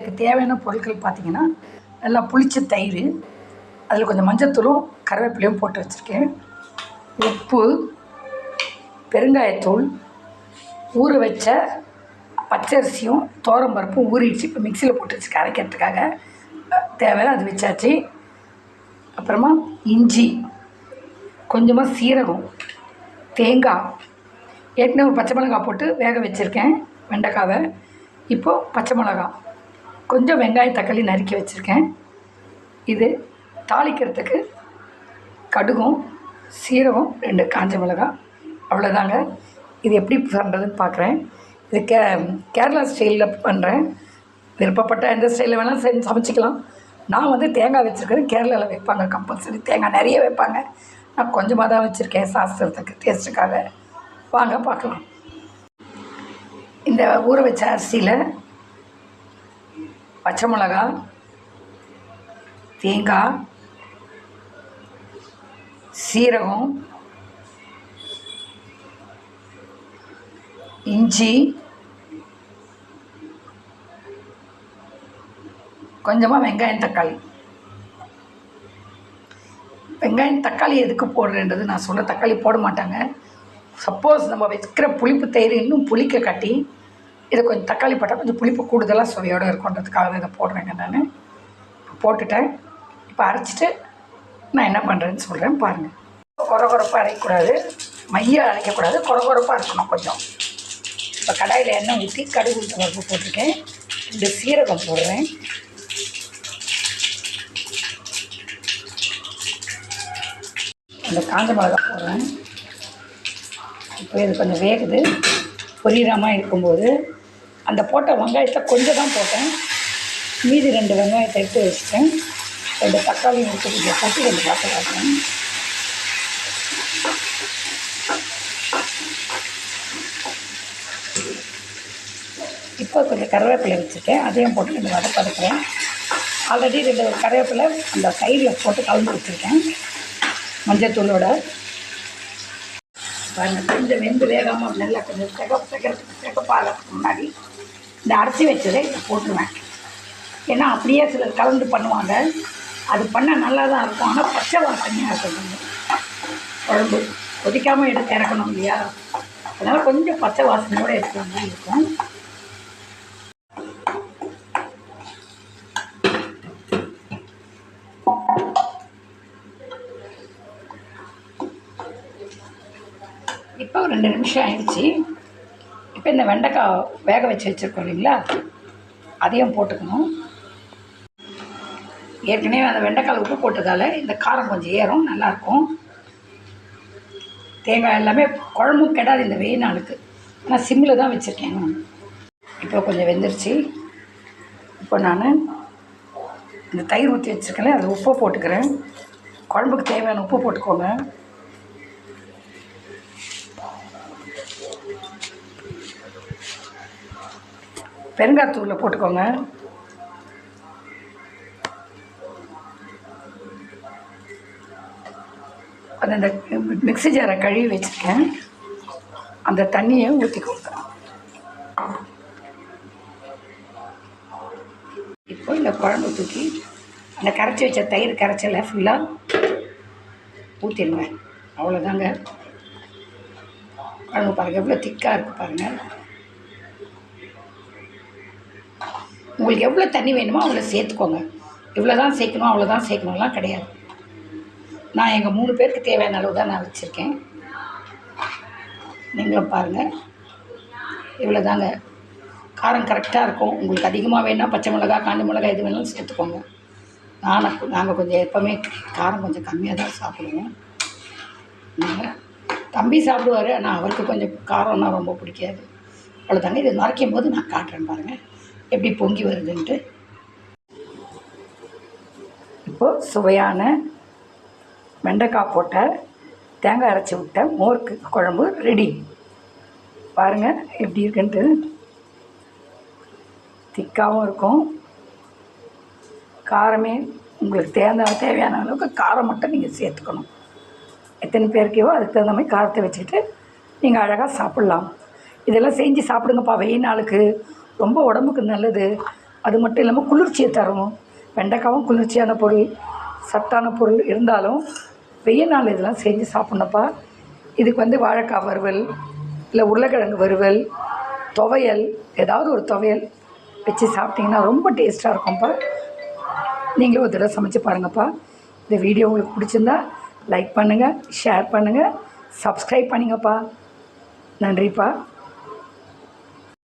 இதுக்கு தேவையான பொருட்கள் பார்த்தீங்கன்னா நல்லா புளிச்ச தயிர் அதில் கொஞ்சம் மஞ்சத்தூளும் கருவேப்பிலையும் போட்டு வச்சுருக்கேன். உப்பு பெருங்காயத்தூள் ஊற வச்ச பச்சரிசியும் பருப்பும் ஊறிடுச்சு. இப்போ மிக்சியில் போட்டு வச்சு கரைக்கிறதுக்காக தேவை அது வச்சாச்சு. அப்புறமா இஞ்சி கொஞ்சமாக சீரகம் தேங்காய் ஏற்கனவே ஒரு பச்சை மிளகாய் போட்டு வேக வச்சுருக்கேன் வெண்டைக்காவை. இப்போது பச்சை மிளகா கொஞ்சம் வெங்காய தக்காளி நறுக்கி வச்சுருக்கேன். இது தாளிக்கிறதுக்கு கடுகும் சீரகம் ரெண்டு காஞ்ச மிளகாய் அவ்வளோதாங்க இது எப்படி பண்ணுறதுன்னு பார்க்குறேன் இது கே கேரளா ஸ்டைலில் பண்ணுறேன் விருப்பப்பட்ட எந்த ஸ்டைலில் வேணாலும் செஞ்சு சமைச்சிக்கலாம். நான் வந்து தேங்காய் வச்சுருக்கிறேன் கேரளாவில் வைப்பாங்க கம்பல்சரி தேங்காய் நிறைய வைப்பாங்க. நான் கொஞ்சமாக தான் வச்சுருக்கேன் சாஸ்திரத்துக்கு டேஸ்ட்டுக்காக வாங்க பார்க்கலாம். இந்த ஊற வச்ச அரிசியில் பச்சை மிளகா தேங்காய் சீரகம் இஞ்சி கொஞ்சமாக வெங்காயம் தக்காளி. வெங்காயம் தக்காளி எதுக்கு போடுறேன்றது நான் சொல்ல தக்காளி போட மாட்டாங்க. சப்போஸ் நம்ம வைக்கிற புளிப்பு தயிர் இன்னும் புளிக்க காட்டி இதை கொஞ்சம் தக்காளி போட்டால் கொஞ்சம் புளிப்பு கூடுதலாக சுவையோடு இருக்குன்றதுக்காக தான் இதை போடுறேங்க நான். போட்டுட்டேன். இப்போ அரைச்சிட்டு நான் என்ன பண்ணுறேன்னு சொல்கிறேன் பாருங்கள் குறகுறப்பாக அரைக்கக்கூடாது. மைய அரைக்கக்கூடாது. குறகுறப்பாக இருக்கணும் கொஞ்சம். இப்போ கடாயில் எண்ணெய் ஊற்றி கடுகு உளுத்தம் பருப்பு போட்டிருக்கேன். இந்த சீரகம் போடுறேன். அந்த காஞ்ச மிளகா போடுறேன். இப்போ இது கொஞ்சம் வேகுது. பொரியிறாமல் இருக்கும்போது அந்த போட்ட வெங்காயத்தை கொஞ்சம் தான் போட்டேன். மீதி ரெண்டு வெங்காயத்தை எடுத்து வச்சுட்டேன். ரெண்டு தக்காளி எடுத்து கொஞ்சம் போட்டு ரெண்டு பார்த்துக்காட்டேன் இப்போ கொஞ்சம் கருவேப்பிலை வச்சுருக்கேன். அதையும் போட்டு ரெண்டு வதப்படுத்துகிறேன் ஆல்ரெடி ரெண்டு கருவேப்பிலை அந்த சைடில் போட்டு கலந்து வச்சுருக்கேன். மஞ்சத்தூளோட பாருங்க கொஞ்சம் வெந்து வேகாமல் நல்லா கொஞ்சம் செகப் செகறதுக்கு செகப்பாக முன்னாடி. இந்த அரைச்சி வச்சதை இதை போட்டுருவேன். ஏன்னா அப்படியே சிலர் கலந்து பண்ணுவாங்க. அது பண்ணால் நல்லா தான் இருக்கும். ஆனால் பச்சை வாசனையாக இருக்கும் குழம்பு கொதிக்காமல் எடுத்து இறக்கணும் இல்லையா? அதனால் கொஞ்சம் பச்சை வாசனையோடு எடுக்கிற மாதிரி இருக்கும். இப்போ ஒரு ரெண்டு நிமிஷம் ஆயிடுச்சு. இப்போ இந்த வெண்டைக்காய் வேக வச்சு வச்சுருக்கோம் இல்லைங்களா? அதையும் போட்டுக்கணும். ஏற்கனவே அந்த வெண்டைக்காய் உப்பு போட்டதால் இந்த காரம் கொஞ்சம் ஏறும் நல்லாயிருக்கும். தேங்காய் எல்லாமே குழம்பும் கெடாது இந்த வெயில் நாளுக்கு. ஆனால் சிம்மில் தான் வச்சுருக்கேன். நான் இப்போ கொஞ்சம் வெந்துருச்சு. இப்போ நான் இந்த தயிர் ஊற்றி வச்சுருக்கேன் அதில் உப்பை போட்டுக்கிறேன். குழம்புக்கு தேவையான உப்பு போட்டுக்கோங்க. பெருங்காத்தூளில் போட்டுக்கோங்க. அது அந்த மிக்ஸி ஜாரை கழுவி வச்சுருக்கேன். அந்த தண்ணியை ஊற்றிக்கோங்க இப்போ இந்த குழம்பு தூக்கி அந்த கரைச்சி வச்ச தயிர் கரைச்சலை ஃபுல்லாக ஊற்றிடுங்க அவ்வளோதாங்க குழம்பு பாருங்கள் எவ்வளோ திக்காக இருக்குது பாருங்கள் உங்களுக்கு எவ்வளோ தண்ணி வேணுமோ அவ்வளோ சேர்த்துக்கோங்க. இவ்வளோ தான் சேர்க்கணும் அவ்வளோ தான் சேர்க்கணும்லாம் கிடையாது. நான் எங்கள் மூணு பேருக்கு தேவையான அளவு தான் நான் வச்சுருக்கேன். நீங்களும் பாருங்கள் இவ்வளோ தாங்க காரம் கரெக்டாக இருக்கும். உங்களுக்கு அதிகமாக வேணால் பச்சை மிளகா காஞ்ச மிளகா எது வேணாலும் சேர்த்துக்கோங்க. நான் நாங்கள் கொஞ்சம் எப்போவுமே காரம் கொஞ்சம் கம்மியாக தான் சாப்பிடுவோம். நாங்கள் தம்பி சாப்பிடுவார் ஆனால் அவருக்கு கொஞ்சம் காரம்னா ரொம்ப பிடிக்காது. அவ்வளோதாங்க. இது மறைக்கும் போது நான் காட்டுறேன் பாருங்கள் எப்படி பொங்கி வருதுன்ட்டு. இப்போது சுவையான வெண்டைக்காய் போட்ட தேங்காய் அரைச்சி விட்ட மோருக்கு குழம்பு ரெடி. பாருங்கள் எப்படி இருக்குன்ட்டு. திக்காகவும் இருக்கும். காரமே உங்களுக்கு தேவையான தேவையான அளவுக்கு காரம் மட்டும் நீங்கள் சேர்த்துக்கணும். எத்தனை பேருக்கையோ அதுக்கு தகுந்த மாதிரி காரத்தை வச்சுக்கிட்டு நீங்கள் அழகாக சாப்பிட்லாம். இதெல்லாம் செஞ்சு சாப்பிடுங்கப்பா வெயில் நாளுக்கு. ரொம்ப உடம்புக்கு நல்லது. அது மட்டும் இல்லாமல் குளிர்ச்சியை தரும். வெண்டைக்காவும் குளிர்ச்சியான பொருள் சத்தான பொருள் இருந்தாலும் வெயில் நாள் இதெல்லாம் செஞ்சு சாப்பிட்ணப்பா இதுக்கு வந்து வாழைக்காய் வறுவல் இல்லை உருளைக்கிழங்கு வறுவல் துவையல் ஏதாவது ஒரு துவையல் வச்சு சாப்பிட்டிங்கன்னா ரொம்ப டேஸ்ட்டாக இருக்கும்ப்பா. நீங்களும் ஒரு தடவை சமைச்சு பாருங்கப்பா. இந்த வீடியோ உங்களுக்கு பிடிச்சிருந்தா லைக் பண்ணுங்கள் ஷேர் பண்ணுங்கள் சப்ஸ்கிரைப் பண்ணுங்கப்பா. நன்றிப்பா.